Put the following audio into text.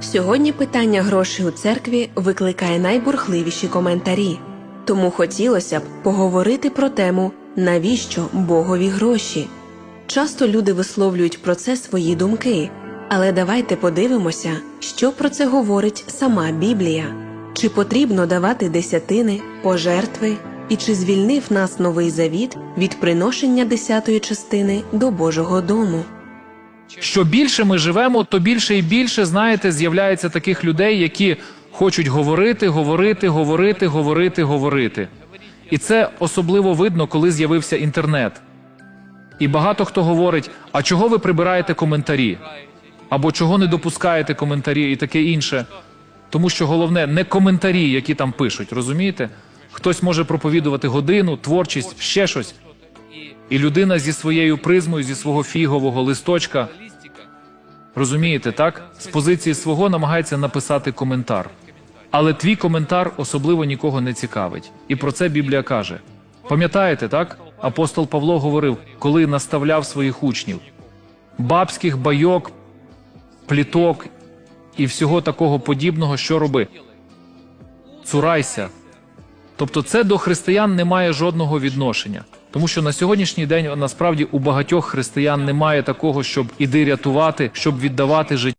Сьогодні питання грошей у церкві викликає найбурхливіші коментарі. Тому хотілося б поговорити про тему навіщо Богові гроші. Часто люди висловлюють про це свої думки, але давайте подивимося, що про це говорить сама Біблія. Чи потрібно давати десятини, пожертви, і чи звільнив нас новий завіт від приношення десятої частини до Божого дому? Що більше ми живемо, то більше і більше, знаєте, з'являється таких людей, які хочуть говорити, говорити, говорити, говорити, говорити. І це особливо видно, коли з'явився інтернет. І багато хто говорить: а чого ви прибираєте коментарі? Або чого не допускаєте коментарі і таке інше. Тому що головне не коментарі, які там пишуть, розумієте? Хтось може проповідувати годину, творчість, ще щось. І людина зі своєю призмою, зі свого фігового листочка, розумієте, так? З позиції свого намагається написати коментар. Але твій коментар особливо нікого не цікавить. І про це Біблія каже. Пам'ятаєте, так? Апостол Павло говорив, коли наставляв своїх учнів: бабських байок, пліток і всього такого подібного, що роби? Цурайся. Тобто це до християн не має жодного відношення. Тому що на сьогоднішній день насправді у багатьох християн немає такого, щоб іди рятувати, щоб віддавати життя.